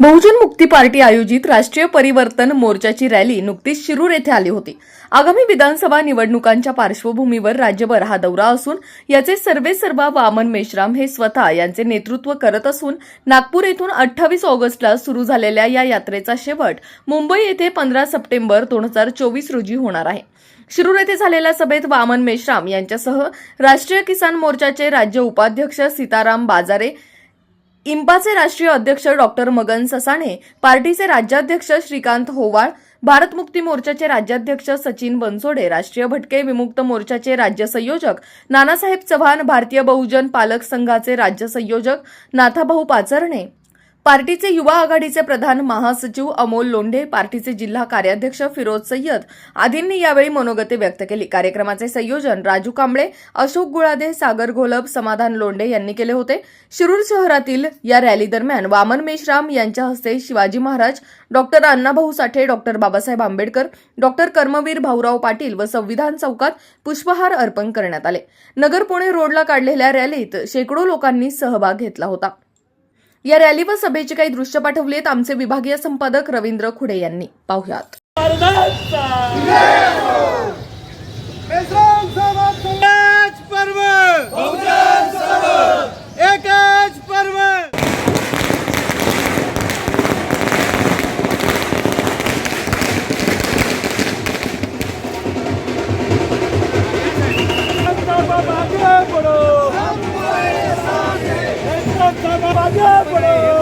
बहुजन मुक्ती पार्टी आयोजित राष्ट्रीय परिवर्तन मोर्चाची रॅली नुकतीच शिरूर येथे आली होती. आगामी विधानसभा निवडणुकांच्या पार्श्वभूमीवर राज्यभर हा दौरा असून याचे सर्वे सर्वा वामन मेश्राम हे स्वतः यांचे नेतृत्व करत असून नागपूर येथून अठ्ठावीस ऑगस्टला सुरू झालेल्या या यात्रेचा शेवट मुंबई येथे पंधरा सप्टेंबर दोन हजार चोवीस रोजी होणार आहे. शिरूर येथे झालेल्या सभेत वामन मेश्राम यांच्यासह राष्ट्रीय किसान मोर्चाचे राज्य उपाध्यक्ष सीताराम बाजारे इम्पाचे राष्ट्रीय अध्यक्ष डॉक्टर मगन ससाणे पार्टीचे राज्याध्यक्ष श्रीकांत होवाळ भारत मुक्ती मोर्चाचे राज्याध्यक्ष सचिन बनसोडे राष्ट्रीय भटके विमुक्त मोर्चाचे राज्य संयोजक नानासाहेब चव्हाण भारतीय बहुजन पालक संघाचे राज्य संयोजक नाथाभाऊ पाचरणे पार्टीचे युवा आघाडीचे प्रधान महासचिव अमोल लोंढे पार्टीचे जिल्हा कार्याध्यक्ष फिरोज सय्यद आदींनी यावेळी मनोगते व्यक्त केली. कार्यक्रमाचे संयोजन राजू कांबळे अशोक गुळादे सागर घोलप समाधान लोंढे यांनी केले होते. शिरूर शहरातील या रॅली दरम्यान वामन मेश्राम यांच्या हस्ते Shivaji Maharaj doctor Annabhau Sathe doctor Babasaheb Ambedkar doctor Karmaveer Bhaurao Patil व संविधान चौकात पुष्पहार अर्पण करण्यात आले. नगर पुणे रोडला काढलेल्या रॅलीत शेकडो लोकांनी सहभाग घेतला होता. या रॅली व सभेचे काही दृश्य पाठवलेत आमचे विभागीय संपादक रवींद्र खुडे यांनी. पाहुयात. Santa María,